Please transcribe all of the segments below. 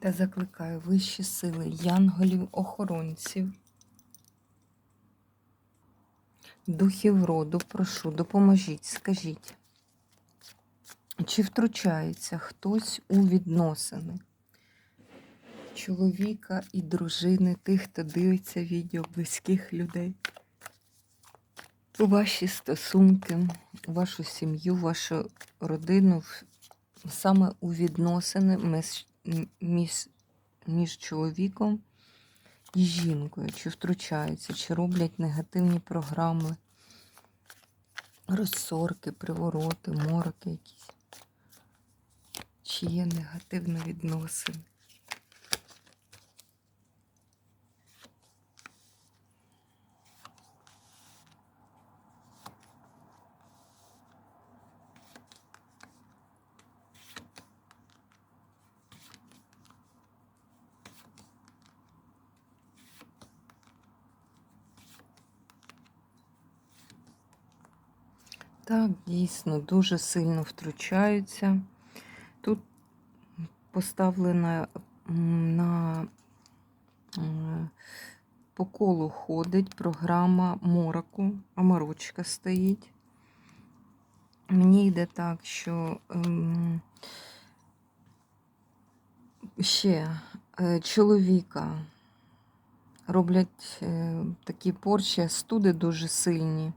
Та закликаю вищі сили янголів, охоронців, духів роду, прошу, допоможіть, скажіть, чи втручається хтось у відносини чоловіка і дружини, тих, хто дивиться відео близьких людей, у ваші стосунки, вашу сім'ю, вашу родину, саме у відносини між між, чоловіком і жінкою, чи втручаються, чи роблять негативні програми, розсорки, привороти, мороки якісь, чи є негативні відносини. Так, дійсно, дуже сильно втручаються. Тут поставлена на е, по колу ходить програма мороку, а морочка стоїть. Мені йде так, що ем, ще е, чоловіка роблять е, такі порчі, студи дуже сильні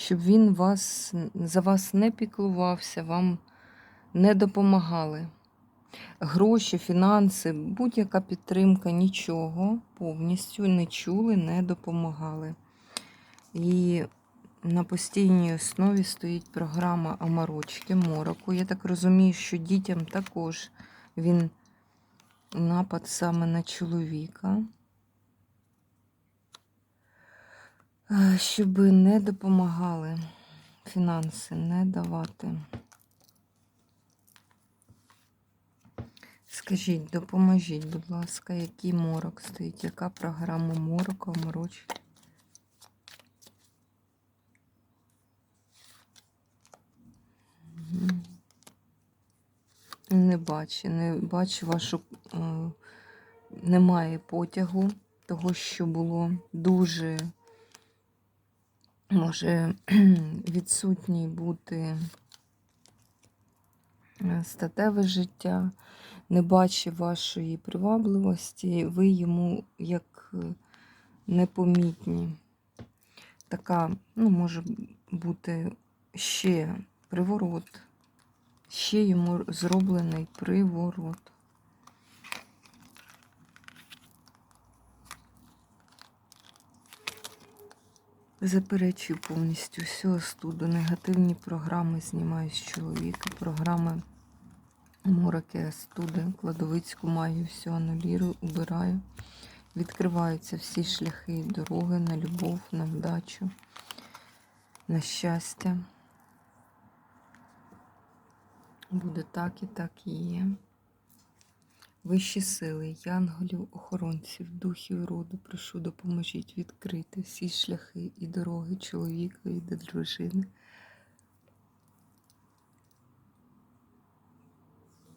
щоб він вас, за вас не піклувався, вам не допомагали. Гроші, фінанси, будь-яка підтримка, нічого повністю не чули, не допомагали. І на постійній основі стоїть програма Амарочки, мороку. Я так розумію, що дітям також він напад саме на чоловіка. Щоб не допомагали фінанси, не давати. Скажіть, допоможіть, будь ласка, який морок стоїть, яка програма морока, мороч? Не бачу, не бачу вашу, е, немає потягу того, що було дуже може відсутній бути е, статеве життя, не бачить вашої привабливості, ви йому як е, непомітні. Така, ну, може бути ще приворот, ще йому зроблений приворот. Заперечую повністю всю остуду. Негативні програми знімаю з чоловіка. Програми мороки, остуди, кладовицьку маю, все анулірую, убираю. Відкриваються всі шляхи і дороги на любов, на вдачу, на щастя. Буде так і так і є. Вищі сили, янголів, охоронців, духів роду, прошу, допоможіть відкрити всі шляхи і дороги чоловіка і до дружини.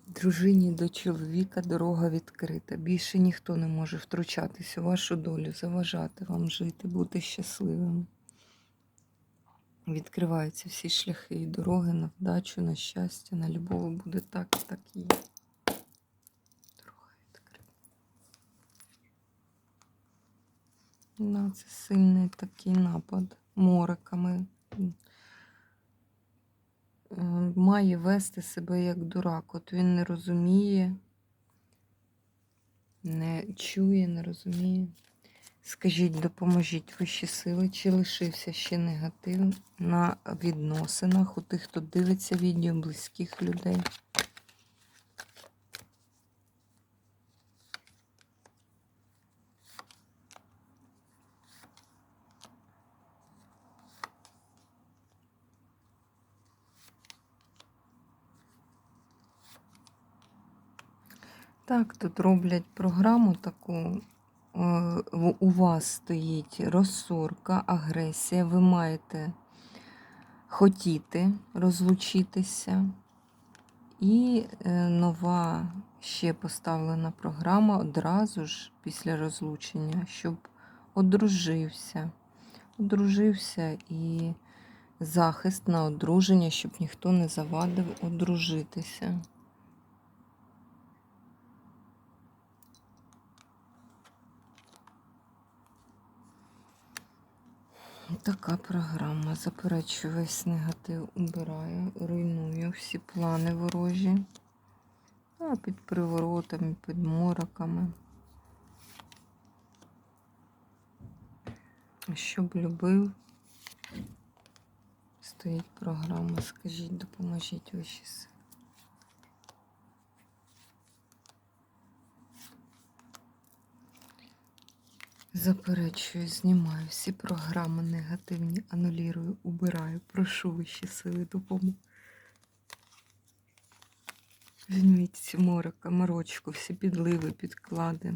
Дружині до чоловіка дорога відкрита. Більше ніхто не може втручатися у вашу долю, заважати вам жити, бути щасливим. Відкриваються всі шляхи і дороги на вдачу, на щастя, на любов буде так і так є. Да, це сильний такий напад мориками. Е, має вести себе як дурак. От він не розуміє, не чує, не розуміє. Скажіть, допоможіть вищі сили, чи лишився ще негатив на відносинах у тих, хто дивиться відео близьких людей. Так, тут роблять програму таку. е, У вас стоїть розсорка, агресія. Ви маєте хотіти розлучитися. І е, нова ще поставлена програма одразу ж після розлучення, щоб одружився. Одружився і захист на одруження, щоб ніхто не завадив одружитися. Така програма. Заперечую весь негатив, убираю, руйную всі плани ворожі. А під приворотами, під мороками. Щоб любив, стоїть програма. Скажіть, допоможіть вищі сили. Заперечую, знімаю всі програми негативні, анулірую, убираю. Прошу вищі сили допомоги. Зніміть ці морока, морочку, всі підливи, підклади.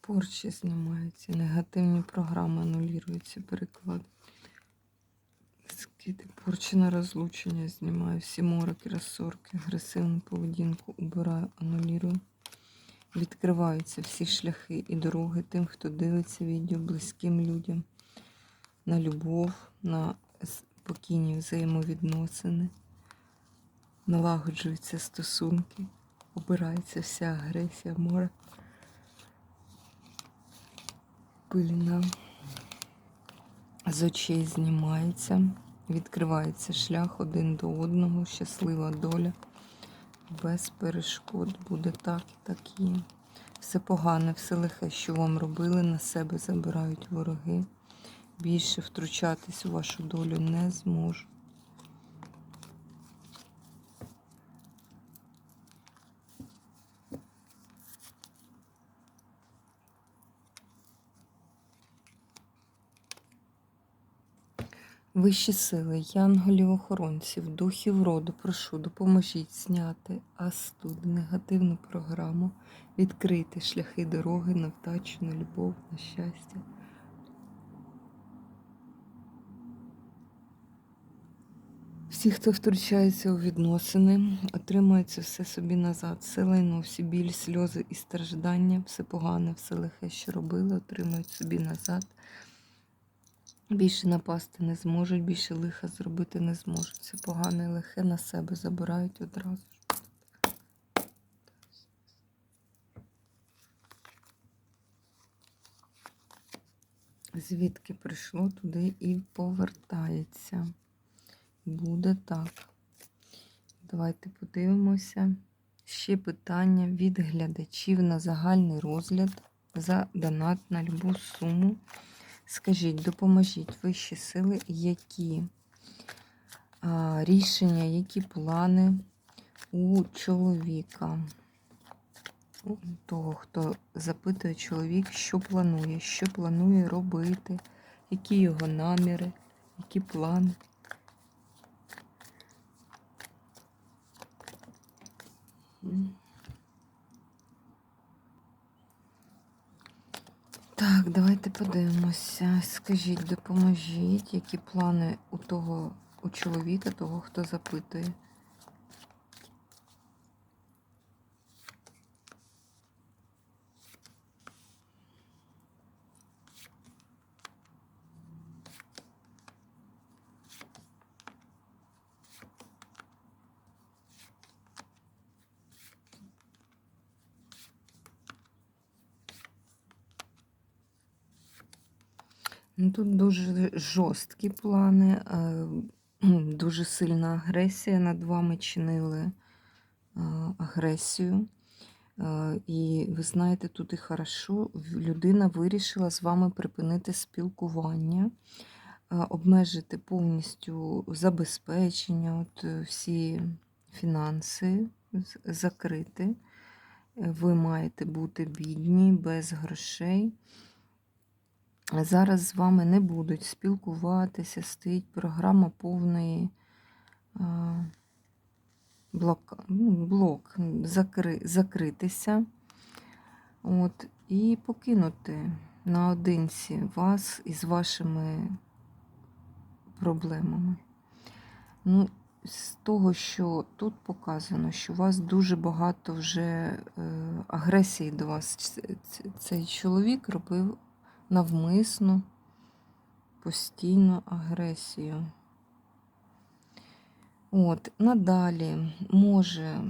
Порчі знімаються, негативні програми анулюються, переклади. Скільки порчі розлучення знімаю, всі мороки, розсорки, агресивну поведінку убираю, анулюю. Відкриваються всі шляхи і дороги тим, хто дивиться відео близьким людям. На любов, на спокійні взаємовідносини, налагоджуються стосунки, обирається вся агресія, море, пиліна з очей знімається, відкривається шлях один до одного, щаслива доля, без перешкод буде так і так є. Все погане, все лихе, що вам робили, на себе забирають вороги. Більше втручатись у вашу долю не зможу. Вищі сили, янголів-охоронців, духів роду, прошу, допоможіть зняти астуд, негативну програму, відкрити шляхи дороги на вдачу, на любов, на щастя. Всі, хто втручається у відносини, отримують все собі назад. Все лайно, всі біль, сльози і страждання, все погане, все лихе, що робили, отримують собі назад. Більше напасти не зможуть, більше лиха зробити не зможуть. Це погане лихе на себе забирають одразу. Звідки прийшло, туди і повертається. Буде так. Давайте подивимося. Ще питання від глядачів на загальний розгляд за донат на любу суму. Скажіть, допоможіть вищі сили, які а, рішення, які плани у чоловіка, у того, хто запитує чоловік, що планує, що планує робити, які його наміри, які плани. Так, давайте подивимося. Скажіть, допоможіть, які плани у того, у чоловіка, того, хто запитує. Ну, тут дуже жорсткі плани, е, дуже сильна агресія над вами чинили е, агресію. Е, І ви знаєте, тут і хорошо, людина вирішила з вами припинити спілкування, обмежити повністю забезпечення, от всі фінанси закрити. Ви маєте бути бідні, без грошей. Зараз з вами не будуть спілкуватися, стоїть програма повної блок, ну, блок закри, закритися от, і покинути наодинці вас із вашими проблемами. Ну, з того, що тут показано, що у вас дуже багато вже е, агресії до вас. Цей чоловік робив навмисно, постійно агресію. От, надалі може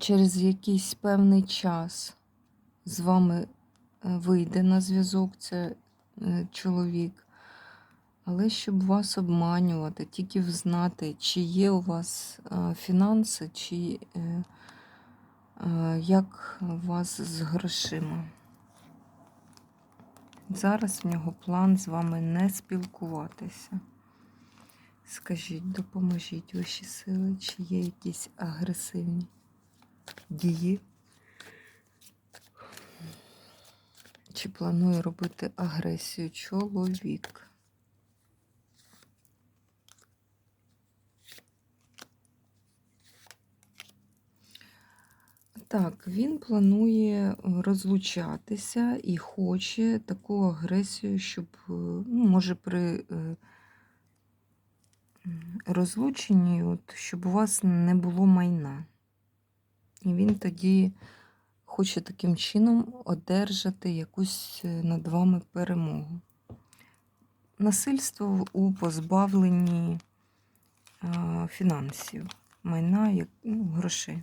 через якийсь певний час з вами е, вийде на зв'язок це чоловік, але щоб вас обманювати, тільки взнати, чи є у вас е, фінанси, чи е, як вас з грошима. Зараз в нього план з вами не спілкуватися. Скажіть, допоможіть ваші сили, чи є якісь агресивні дії? Чи планує робити агресію чоловік? Так, він планує розлучатися і хоче таку агресію, щоб, е, ну, може, при е, розлученні, от, щоб у вас не було майна. І він тоді хоче таким чином одержати якусь е, над вами перемогу. Насильство у позбавленні фінансів, майна, ну, грошей.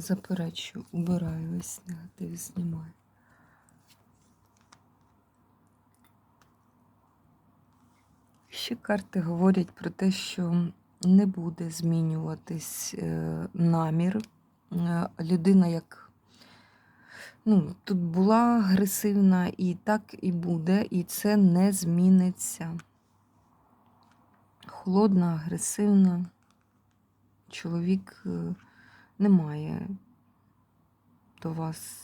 Заперечую, убираю весь негатив, знімаю. Ще карти говорять про те, що не буде змінюватись е, намір. Е, Людина, як ну, тут була агресивна, і так і буде, і це не зміниться. Холодна, агресивна. Чоловік е, не має до вас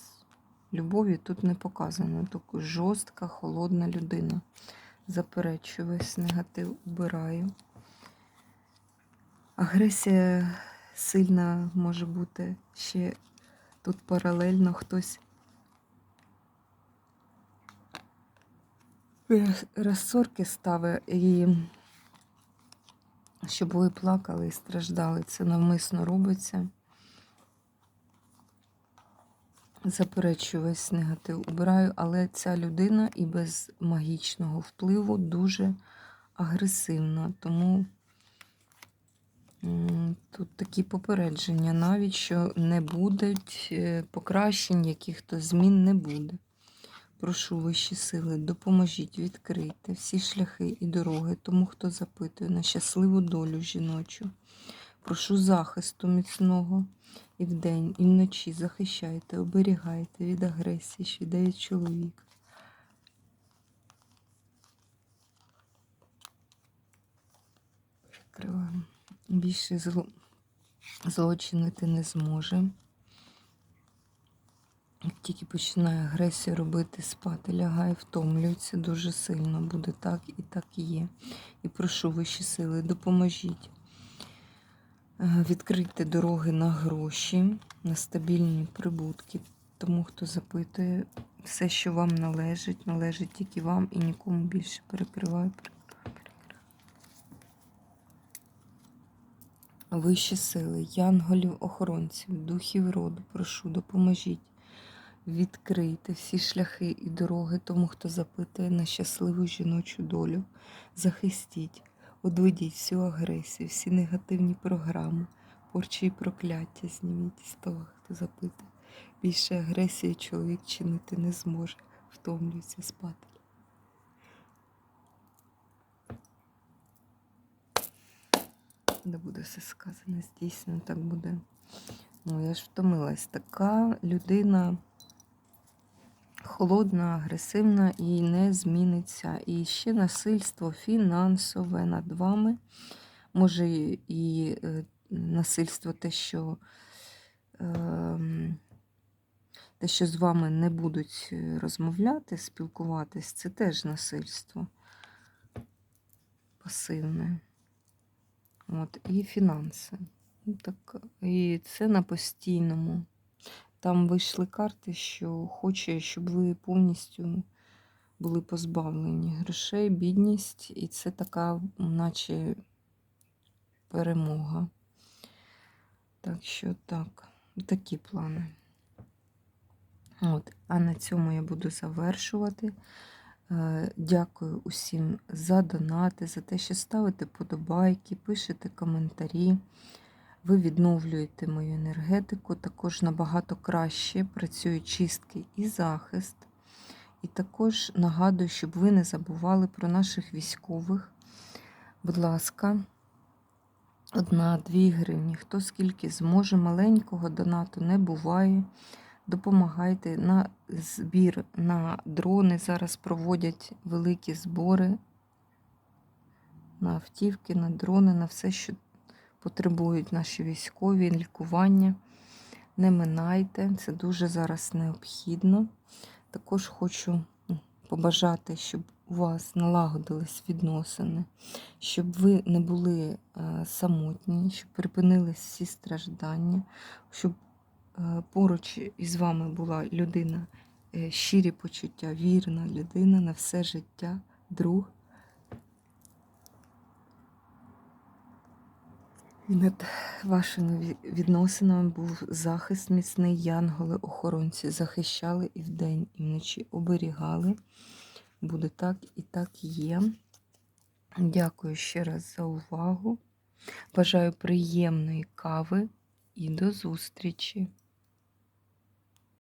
любові, тут не показано. Тільки жорстка, холодна людина. Заперечую весь негатив, убираю. Агресія сильна може бути ще тут паралельно хтось розсорки ставить і щоб ви плакали і страждали. Це навмисно робиться. Заперечую весь негатив, убираю, але ця людина і без магічного впливу дуже агресивна. Тому тут такі попередження, навіть що не будуть е, покращень, яких-то змін не буде. Прошу вищі сили, допоможіть, відкрийте всі шляхи і дороги тому, хто запитує на щасливу долю жіночу. Прошу захисту міцного і вдень, і вночі захищайте, оберігайте від агресії, що йде від чоловіка. Прикриваємо. Більше зло... злочинити не зможе. Як тільки починає агресію робити, спати, лягає, втомлюється дуже сильно. Буде так і так є. І прошу вищі сили, допоможіть. Е, Відкрийте дороги на гроші, на стабільні прибутки. Тому, хто запитує, все, що вам належить, належить тільки вам і нікому більше перекриваю. Вищі сили, янголів, охоронців, духів роду, прошу, допоможіть. Відкрийте всі шляхи і дороги тому, хто запитує на щасливу жіночу долю. Захистіть, одведіть всю агресію, всі негативні програми, порчі і прокляття зніміть з того, хто запитує. Більше агресії чоловік чинити не зможе, втомлюється спати. Не буде все сказане, здійснено, так буде. Ну, я ж втомилась. Така людина холодна, агресивна і не зміниться. І ще насильство фінансове над вами. Може, і е, насильство те, що е, Те, що з вами не будуть е, розмовляти, спілкуватись, це теж насильство пасивне. От, і фінанси. Ну, Так, і це на постійному. Там вийшли карти, що хоче, щоб ви повністю були позбавлені грошей, бідність, і це така, наче перемога. Так що так, такі плани. От, а на цьому я буду завершувати. Е, Дякую усім за донати, за те, що ставите подобайки, пишете коментарі. Ви відновлюєте мою енергетику, також набагато краще працюють чистки і захист. І також нагадую, щоб ви не забували про наших військових. Будь ласка, одна-дві гривні. Хто скільки зможе, маленького донату не буває. Допомагайте на збір на дрони. Зараз проводять великі збори на автівки, на дрони, на все, що потребують наші військові, лікування. Не минайте, це дуже зараз необхідно. Також хочу м, побажати, щоб у вас налагодились відносини, щоб ви не були е, самотні, щоб припинились всі страждання, щоб е, поруч із вами була людина, е, щирі почуття, вірна людина на все життя, друг. Над вашими відносинами був захист міцний, янголи-охоронці захищали і вдень, і вночі оберігали. Буде так і так є. Дякую ще раз за увагу. Бажаю приємної кави і до зустрічі!